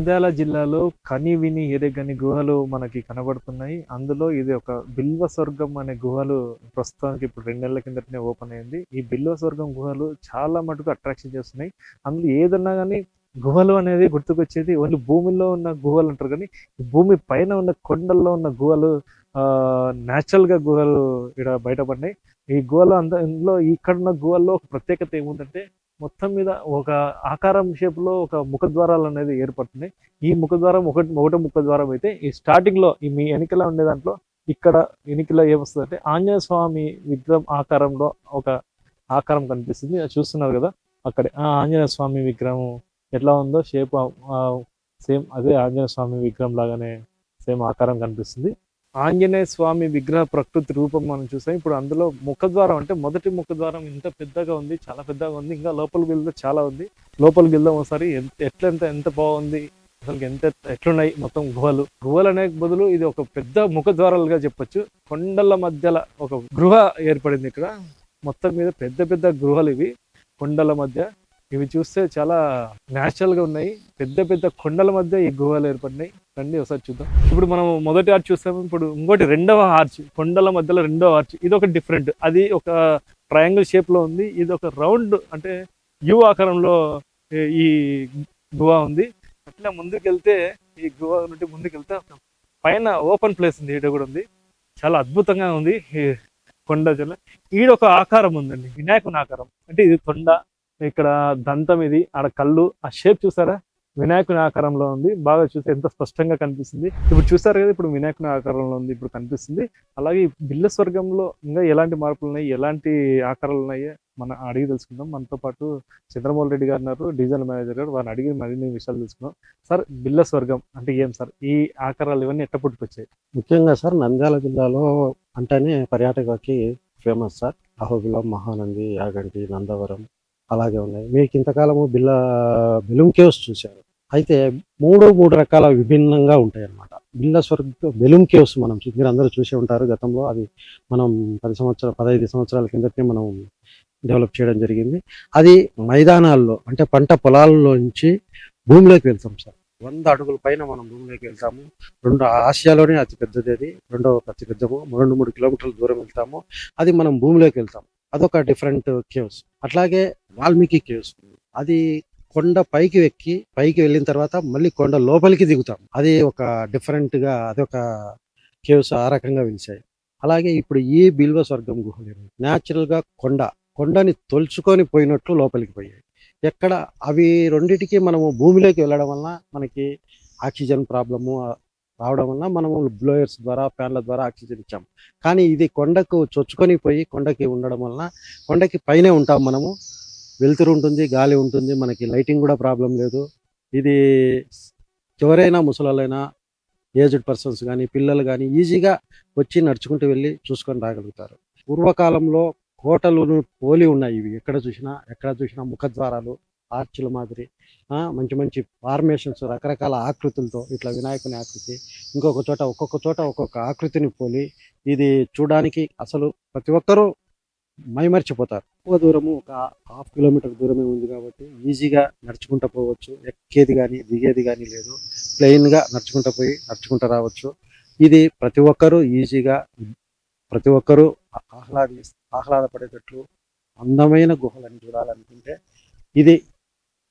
నంద్యాల జిల్లాలో కని విని ఎరగని గుహలు మనకి కనబడుతున్నాయి. అందులో ఇది ఒక బిల్వ స్వర్గం అనే గుహలు ప్రస్తుతానికి ఇప్పుడు రెండు నెలల కిందటనే ఓపెన్ అయింది. ఈ బిల్వ స్వర్గం గుహలు చాలా మటుకు అట్రాక్షన్ చేస్తున్నాయి. అందులో ఏదన్నా కానీ గుహలు అనేది గుర్తుకొచ్చేది ఓన్లీ భూమిలో ఉన్న గుహలు అంటారు కానీ భూమి పైన ఉన్న కొండల్లో ఉన్న గుహలు ఆ గా గుహలు ఇక్కడ బయటపడినాయి ఈ గుహలు అంద ఇందులో ఇక్కడ ఉన్న గుహల్లో ఒక ప్రత్యేకత ఏముందంటే మొత్తం మీద ఒక ఆకారం షేప్లో ఒక ముఖద్వారాలు అనేది ఏర్పడుతున్నాయి. ఈ ముఖద్వారం ఒకటి ఒకటి ముఖద్వారం అయితే ఈ స్టార్టింగ్లో ఈ మీ వెనుకల ఉండే దాంట్లో ఇక్కడ వెనుకలో ఏమొస్తుంది అంటే ఆంజనేయ స్వామి విగ్రహం ఆకారంలో ఒక ఆకారం కనిపిస్తుంది. అది చూస్తున్నారు కదా అక్కడే. ఆ ఆంజనేయ స్వామి విగ్రహం ఎట్లా ఉందో షేప్ సేమ్ అదే ఆంజనేయ స్వామి విగ్రహం లాగానే సేమ్ ఆకారం కనిపిస్తుంది. ఆంజనేయ స్వామి విగ్రహ ప్రకృతి రూపం మనం చూసాం. ఇప్పుడు అందులో ముఖద్వారం అంటే మొదటి ముఖద్వారం ఇంత పెద్దగా ఉంది చాలా పెద్దగా ఉంది. ఇంకా లోపలికి వెళ్తే చాలా ఉంది. లోపలికి వెళ్దాం ఒకసారి. ఎంత ఎంత ఎంత బాగుంది? అసలు ఎంత ఎట్లున్నాయి మొత్తం గుహలు? గుహలు అనే బదులు ఇది ఒక పెద్ద ముఖద్వారాలుగా చెప్పొచ్చు. కొండల మధ్యలో ఒక గృహ ఏర్పడింది ఇక్కడ. మొత్తం మీద పెద్ద పెద్ద గృహలు ఇవి. కొండల మధ్య ఇవి చూస్తే చాలా న్యాచురల్గా ఉన్నాయి. పెద్ద పెద్ద కొండల మధ్య ఈ గుహలు ఏర్పడినాయి. రండి ఒకసారి చూద్దాం. ఇప్పుడు మనం మొదటి ఆర్చ్ చూస్తాము ఇప్పుడు ఇంకోటి రెండవ ఆర్చ్ కొండల మధ్యలో రెండవ ఆర్చ్ ఇది ఒక డిఫరెంట్ అది ఒక ట్రయాంగిల్ షేప్లో ఉంది. ఇది ఒక రౌండ్ అంటే యు ఆకారంలో ఈ- ఈ గుహ ఉంది. అట్లా ముందుకెళ్తే ఈ గుహ నుండి ముందుకు వెళ్తే పైన ఓపెన్ ప్లేస్ ఉంది. ఈడ కూడా ఉంది. చాలా అద్భుతంగా ఉంది ఈ కొండ జల. ఈడ ఒక ఆకారం ఉందండి. వినాయకుని ఆకారం. అంటే ఇది కొండ. ఇక్కడ దంతం ఇది. ఆడ కళ్ళు ఆ షేప్ చూసారా? వినాయకుని ఆకారంలో ఉంది. బాగా చూస్తే ఎంత స్పష్టంగా కనిపిస్తుంది. ఇప్పుడు చూసారు కదా ఇప్పుడు వినాయకుని ఆకారంలో ఉంది ఇప్పుడు కనిపిస్తుంది. అలాగే బిల్ల స్వర్గంలో ఇంకా ఎలాంటి మార్పులు ఉన్నాయి? ఎలాంటి ఆకారాలు ఉన్నాయి? మనం అడిగి తెలుసుకుందాం. మనతో పాటు చంద్రమోహన్ రెడ్డి గారు ఉన్నారు డీజిల్ మేనేజర్ గారు. వారిని అడిగి మరిన్ని విషయాలు తెలుసుకుందాం. సార్ బిల్ల స్వర్గం అంటే ఏం సార్? ఈ ఆకారాలు ఇవన్నీ ఎట్ట పుట్టుకొచ్చాయి? ముఖ్యంగా సార్ నంద్యాల జిల్లాలో అంటేనే పర్యాటకకి ఫేమస్ సార్. అహోబిలం మహానంది యాగంటి నందవరం. అలాగే ఉన్నాయి. మీకు ఇంతకాలము బిల్ల బెలూమ్ కేవ్స్ చూశారు. అయితే మూడు మూడు రకాల విభిన్నంగా ఉంటాయి అన్నమాట బిల్ల స్వర్గ బెలూమ్ కేవ్స్ మనం మీరు అందరూ చూసే ఉంటారు గతంలో. అది మనం పది సంవత్సరాలు పదహైదు సంవత్సరాల కిందటే మనం డెవలప్ చేయడం జరిగింది. అది మైదానాల్లో అంటే పంట పొలాల్లో నుంచి భూమిలోకి వెళ్తాం సార్. వంద అడుగుల పైన మనం భూమిలోకి వెళ్తాము. రెండు ఆసియాలోనే అతి పెద్దది అది. రెండవ అతి పెద్దము. రెండు మూడు కిలోమీటర్ల దూరం వెళ్తాము. అది మనం భూమిలోకి వెళ్తాం అదొక డిఫరెంట్ కేవ్స్. అట్లాగే వాల్మీకి కేవ్స్. అది కొండ పైకి ఎక్కి పైకి వెళ్ళిన తర్వాత మళ్ళీ కొండ లోపలికి దిగుతాం. అది ఒక డిఫరెంట్గా అదొక కేవ్స్ ఆ రకంగా వెలిసాయి అలాగే ఇప్పుడు ఈ బిల్వ స్వర్గం గుహలు న్యాచురల్గా కొండ కొండని తొలుచుకొని పోయినట్లు లోపలికి పోయాయి. ఎక్కడ అవి రెండిటికి మనము భూమిలోకి వెళ్ళడం వల్ల మనకి ఆక్సిజన్ ప్రాబ్లము రావడం వల్ల మనము బ్లోయర్స్ ద్వారా ఫ్యాన్ల ద్వారా ఆక్సిజన్ ఇచ్చాం కానీ ఇది కొండకు చొచ్చుకొని పోయి కొండకి ఉండడం వలన కొండకి పైనే ఉంటాం మనము. వెలుతురు ఉంటుంది గాలి ఉంటుంది మనకి లైటింగ్ కూడా ప్రాబ్లం లేదు. ఇది ఎవరైనా ముసలైనా ఏజ్డ్ పర్సన్స్ కానీ పిల్లలు కానీ ఈజీగా వచ్చి నడుచుకుంటూ వెళ్ళి చూసుకొని రాగలుగుతారు. పూర్వకాలంలో కోటలు పోలి ఉన్నాయి ఇవి. ఎక్కడ చూసినా ఎక్కడ చూసినా ముఖద్వారాలు ఆర్చుల మాదిరి మంచి మంచి ఫార్మేషన్స్ రకరకాల ఆకృతులతో ఇట్లా వినాయకుని ఆకృతి ఇంకొక చోట ఒక్కొక్క చోట ఒక్కొక్క ఆకృతిని పోలి ఇది చూడడానికి అసలు ప్రతి ఒక్కరూ మైమర్చిపోతారు. ఎక్కువ దూరము ఒక హాఫ్ కిలోమీటర్ దూరమే ఉంది కాబట్టి ఈజీగా నడుచుకుంటూ పోవచ్చు. ఎక్కేది కానీ దిగేది కానీ లేదు. ప్లెయిన్గా నడుచుకుంటూ పోయి నడుచుకుంటూ రావచ్చు. ఇది ప్రతి ఒక్కరూ ఈజీగా ప్రతి ఒక్కరూ ఆహ్లాది ఆహ్లాదపడేటట్లు అందమైన గుహలను చూడాలనుకుంటే ఇది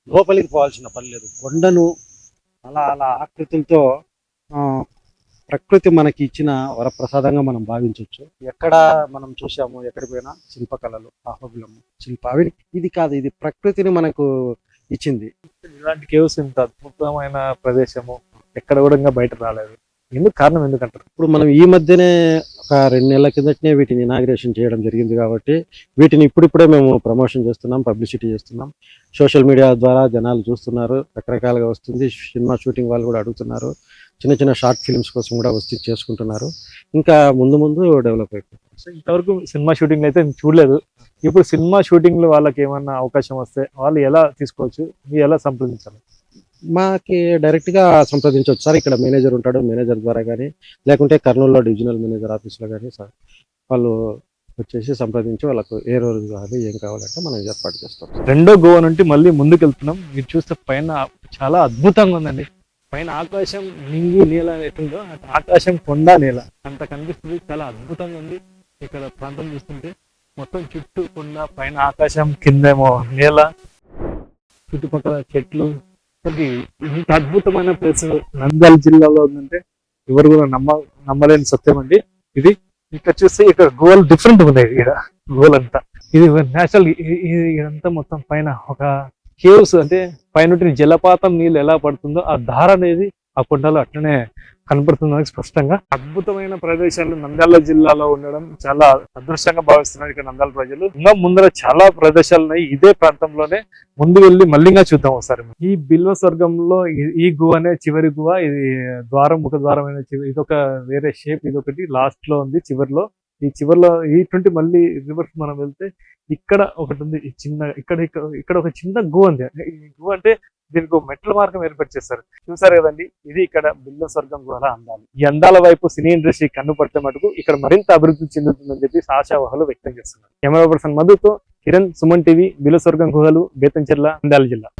లోపలికి పోవాల్సిన పని లేదు. కొండను అలా అలా ఆకృతులతో ప్రకృతి మనకి ఇచ్చిన వరప్రసాదంగా మనం భావించవచ్చు. ఎక్కడ మనం చూసాము ఎక్కడ పోయినా శిల్పకళలు ఆహోబిలము శిల్పావిని ఇది కాదు ఇది ప్రకృతిని మనకు ఇచ్చింది. ఇలాంటి కేవ్స్ ఇంత అద్భుతమైన ప్రదేశము ఎక్కడ కూడా ఇంకా బయట రాలేదు. ఎందుకు కారణం ఎందుకంటారు? ఇప్పుడు మనం ఈ మధ్యనే ఒక రెండు నెలల కిందటనే వీటిని ఇనాగ్రేషన్ చేయడం జరిగింది కాబట్టి వీటిని ఇప్పుడిప్పుడే మేము ప్రమోషన్ చేస్తున్నాం పబ్లిసిటీ చేస్తున్నాం. సోషల్ మీడియా ద్వారా జనాలు చూస్తున్నారు రకరకాలుగా వస్తుంది. సినిమా షూటింగ్ వాళ్ళు కూడా అడుగుతున్నారు. చిన్న చిన్న షార్ట్ ఫిల్మ్స్ కోసం కూడా వచ్చి చేసుకుంటున్నారు. ఇంకా ముందు ముందు డెవలప్ అయిపోతుంది సో ఇంతవరకు సినిమా షూటింగ్ అయితే చూడలేదు. ఇప్పుడు సినిమా షూటింగ్లో వాళ్ళకి ఏమన్నా అవకాశం వస్తే వాళ్ళు ఎలా తీసుకోవచ్చు? మీరు ఎలా సంప్రదించాలి? మాకి డైరెక్ట్గా సంప్రదించవచ్చు సార్. ఇక్కడ మేనేజర్ ఉంటాడు మేనేజర్ ద్వారా కానీ లేకుంటే కర్నూలులో డివిజనల్ మేనేజర్ ఆఫీస్లో కానీ సార్. వాళ్ళు వచ్చేసి సంప్రదించి వాళ్ళకు ఏ రోజు కావాలి ఏం కావాలంటే మనం ఏర్పాటు చేస్తాం. రెండో గోవా నుండి మళ్ళీ ముందుకు వెళ్తున్నాం మీరు చూస్తే పైన చాలా అద్భుతంగా ఉందండి. పైన ఆకాశం నింగి నీల ఎట్టుందో అటు ఆకాశం కొండ నీల. అంత కనిపిస్తుంది చాలా అద్భుతంగా ఉంది. ఇక్కడ ప్రాంతం చూస్తుంటే మొత్తం చుట్టూ కొండ పైన ఆకాశం కిందేమో నేల. చుట్టుపక్కల చెట్లు. అసలుకి ఇంత అద్భుతమైన ప్లేస్ నంద్యాల జిల్లాలో ఉందంటే ఎవరు కూడా నమ్మ నమ్మలేని సత్యం అండి. ఇది ఇక్కడ చూస్తే ఇక్కడ గోల్ డిఫరెంట్ ఉన్నాయి ఇక్కడ గోల్ అంతా. ఇది నేచురల్ ఇదంతా మొత్తం పైన ఒక కేవ్స్ అంటే పైన జలపాతం నీళ్ళు ఎలా పడుతుందో ఆ ధార అనేది ఆ కొండలో అట్లనే కనపడుతుంది స్పష్టంగా. అద్భుతమైన ప్రదేశాలు నంద్యాల జిల్లాలో ఉండడం చాలా అదృష్టంగా భావిస్తున్నారు ఇక్కడ నంద్యాల ప్రజలు. ఇంకా ముందర చాలా ప్రదేశాలు ఉన్నాయి. ఇదే ప్రాంతంలోనే ముందు వెళ్ళి మళ్ళీగా చూద్దాం ఒకసారి. ఈ బిల్వ స్వర్గంలో ఈ- గుహ అనే చివరి గుహ ఇది ద్వారం ముఖ ద్వారమైన చివరి ఇదొక వేరే షేప్ ఇదొకటి లాస్ట్లో ఉంది చివరిలో. ఈ చివరిలో ఇటువంటి మళ్ళీ రివర్స్ మనం వెళ్తే ఇక్కడ ఒకటి ఉంది చిన్న ఇక్కడ ఇక్కడ ఒక చిన్న గుహ ఉంది. ఈ గుహ అంటే దీనికి ఒక మెట్ల మార్గం ఏర్పాటు చేస్తారు చూసారు కదండి? ఇది ఇక్కడ బిల్ల స్వర్గం ద్వారా అందాలు. ఈ అందాల వైపు సినీ ఇండస్ట్రీ కన్ను పడితే మటుకు ఇక్కడ మరింత అభివృద్ధి చెందుతుందని చెప్పి ఆశావహులు వ్యక్తం చేస్తున్నారు. కెమెరా పర్సన్ మధుతో కిరణ్ సుమన్ టీవీ బిల్ల స్వర్గం గుహలు బేతంచెర్ల అందాల జిల్లా.